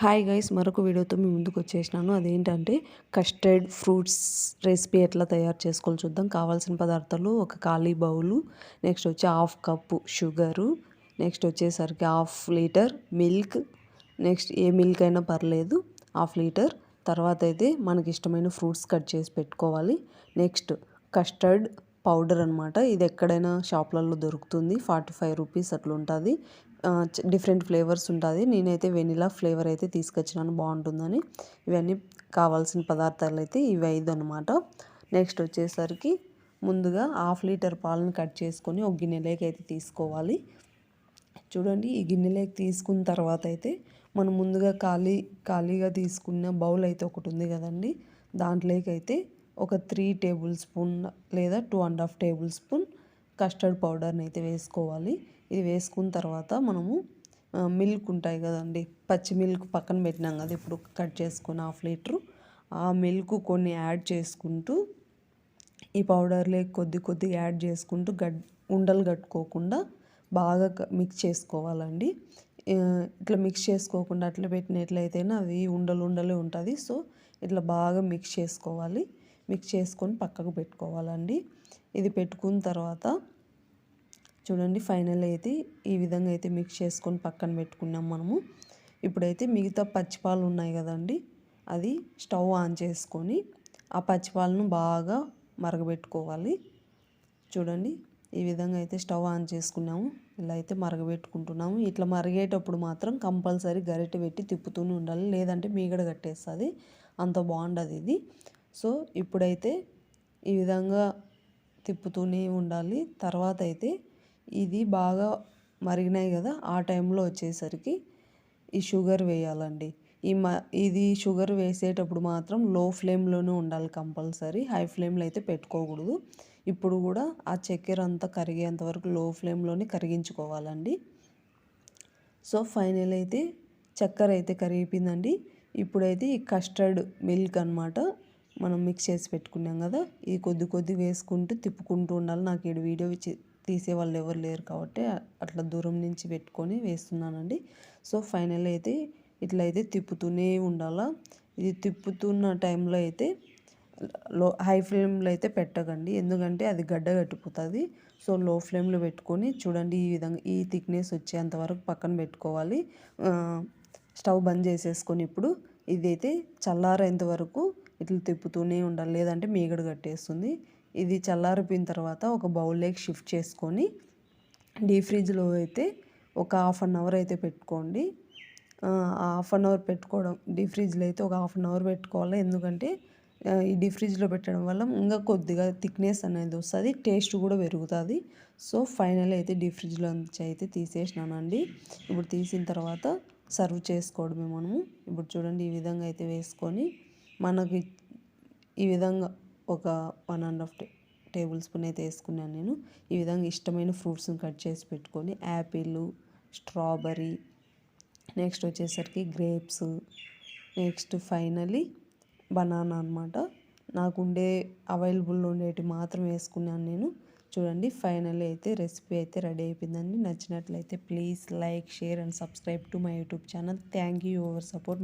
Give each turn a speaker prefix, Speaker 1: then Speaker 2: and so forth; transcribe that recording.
Speaker 1: Hi guys మరొక వీడియోతో మీ ముందుకు వచ్చేసినాను. అదేంటంటే కస్టర్డ్ ఫ్రూట్స్ రెసిపీ ఎట్లా తయారు చేసుకోవాలి చూద్దాం. కావాల్సిన పదార్థాలు ఒక ఖాళీ బౌలు నెక్స్ట్ వచ్చి హాఫ్ కప్పు షుగరు నెక్స్ట్ వచ్చేసరికి హాఫ్ లీటర్ మిల్క్ నెక్స్ట్ ఏ మిల్క్ అయినా పర్లేదు హాఫ్ లీటర్. తర్వాత అయితే మనకి ఇష్టమైన ఫ్రూట్స్ కట్ చేసి పెట్టుకోవాలి. నెక్స్ట్ కస్టర్డ్ పౌడర్ అనమాట ఇది ఎక్కడైనా షాప్లలో దొరుకుతుంది. ఫార్టీ ఫైవ్ రూపీస్ అట్లా ఉంటుంది డిఫరెంట్ ఫ్లేవర్స్ ఉంటుంది. నేనైతే వెనిలా ఫ్లేవర్ అయితే తీసుకొచ్చినాను బాగుంటుందని. ఇవన్నీ కావాల్సిన పదార్థాలు అయితే ఇవి ఐదు అనమాట నెక్స్ట్ వచ్చేసరికి ముందుగా హాఫ్ లీటర్ పాలను కట్ చేసుకొని ఒక గిన్నెలోకి అయితే తీసుకోవాలి. చూడండి ఈ గిన్నెలోకి తీసుకున్న తర్వాత అయితే మనం ముందుగా ఖాళీ ఖాళీగా తీసుకున్న బౌల్ అయితే ఒకటి ఉంది కదండి. దాంట్లోకి అయితే ఒక త్రీ టేబుల్ స్పూన్ లేదా two and half tablespoon custard పౌడర్ని అయితే వేసుకోవాలి. ఇది వేసుకున్న తర్వాత మనము మిల్క్ ఉంటాయి కదండి పచ్చి మిల్క్ పక్కన పెట్టినాం కదా ఇప్పుడు కట్ చేసుకుని హాఫ్ లీటరు. ఆ మిల్క్ కొన్ని యాడ్ చేసుకుంటూ ఈ పౌడర్లే కొద్ది కొద్దిగా యాడ్ చేసుకుంటూ గడ్ ఉండలు కట్టుకోకుండా బాగా మిక్స్ చేసుకోవాలండి. ఇట్లా మిక్స్ చేసుకోకుండా అట్లా పెట్టినట్లయితేనే అవి ఉండలు ఉండలే ఉంటుంది. సో ఇట్లా బాగా మిక్స్ చేసుకోవాలి. మిక్స్ చేసుకొని పక్కకు పెట్టుకోవాలండి. ఇది పెట్టుకున్న తర్వాత చూడండి ఫైనల్ అయితే ఈ విధంగా అయితే మిక్స్ చేసుకొని పక్కన పెట్టుకున్నాం మనము. ఇప్పుడైతే మిగతా పచ్చిపాలు ఉన్నాయి కదండి అది స్టవ్ ఆన్ చేసుకొని ఆ పచ్చిపాలను బాగా మరగబెట్టుకోవాలి. చూడండి ఈ విధంగా అయితే స్టవ్ ఆన్ చేసుకున్నాము. ఇలా అయితే మరగబెట్టుకుంటున్నాము. ఇట్లా మరిగేటప్పుడు మాత్రం కంపల్సరీ గరిటె పెట్టి తిప్పుతూనే ఉండాలి. లేదంటే మీగడ కట్టేస్తుంది. అంత బాగుండదు ఇది. సో ఇప్పుడైతే ఈ విధంగా తిప్పుతూనే ఉండాలి. తర్వాత అయితే ఇది బాగా మరిగినాయి కదా ఆ టైంలో వచ్చేసరికి ఈ షుగర్ వేయాలండి. ఈ మ ఇది షుగర్ వేసేటప్పుడు మాత్రం లో ఫ్లేమ్లోనే ఉండాలి కంపల్సరీ హై ఫ్లేమ్లో అయితే పెట్టుకోకూడదు. ఇప్పుడు కూడా ఆ చక్కెర అంతా కరిగేంత వరకు లో ఫ్లేమ్లోనే కరిగించుకోవాలండి. సో ఫైనల్ అయితే చక్కెర అయితే కరిగిపోయిందండి. ఇప్పుడైతే ఈ కస్టర్డ్ మిల్క్ అనమాట మనం మిక్స్ చేసి పెట్టుకున్నాం కదా ఇది కొద్ది కొద్ది వేసుకుంటూ తిప్పుకుంటూ ఉండాలి. నాకు ఈ వీడియో తీసే వాళ్ళు ఎవరు లేరు కాబట్టి అట్లా దూరం నుంచి పెట్టుకొని వేస్తున్నానండి. సో ఫైనల్ అయితే ఇట్లా అయితే తిప్పుతూనే ఉండాలా. ఇది తిప్పుతున్న టైంలో అయితే లో హై ఫ్లేమ్లో అయితే పెట్టకండి. ఎందుకంటే అది గడ్డ కట్టిపోతుంది. సో లో ఫ్లేమ్లో పెట్టుకొని చూడండి ఈ విధంగా ఈ థిక్నెస్ వచ్చేంత వరకు పక్కన పెట్టుకోవాలి. స్టవ్ బంద్ చేసేసుకొని ఇప్పుడు ఇదైతే చల్లారేంత వరకు ఇట్లా తిప్పుతూనే ఉండాలి. లేదంటే మీగడ కట్టేస్తుంది. ఇది చల్లారిపోయిన తర్వాత ఒక బౌల్లోకి షిఫ్ట్ చేసుకొని డీ ఫ్రిడ్జ్లో అయితే ఒక హాఫ్ అన్ అవర్ అయితే పెట్టుకోండి. హాఫ్ అన్ అవర్ పెట్టుకోవడం డీ ఫ్రిడ్జ్లో అయితే ఒక హాఫ్ అన్ అవర్ పెట్టుకోవాలి. ఎందుకంటే ఈ డీ ఫ్రిడ్జ్లో పెట్టడం వల్ల ఇంకా కొద్దిగా థిక్నెస్ అనేది వస్తుంది టేస్ట్ కూడా పెరుగుతుంది. సో ఫైనల్ అయితే డీ ఫ్రిడ్జ్లో నుంచి అయితే తీసేసినానండి. ఇప్పుడు తీసిన తర్వాత సర్వ్ చేసుకోవడమే మనము. ఇప్పుడు చూడండి ఈ విధంగా అయితే వేసుకొని మనకి ఈ విధంగా ఒక వన్ అండ్ హాఫ్ టే టేబుల్ స్పూన్ అయితే వేసుకున్నాను నేను. ఈ విధంగా ఇష్టమైన ఫ్రూట్స్ని కట్ చేసి పెట్టుకొని యాపిల్ స్ట్రాబెర్రీ నెక్స్ట్ వచ్చేసరికి గ్రేప్స్ నెక్స్ట్ ఫైనలీ బనానా అనమాట నాకు ఉండే అవైలబుల్లో ఉండేటి మాత్రం వేసుకున్నాను నేను. చూడండి ఫైనల్ అయితే రెసిపీ అయితే రెడీ అయిపోయిందండి. నచ్చినట్లయితే please like share and subscribe to my YouTube channel. Thank you your support.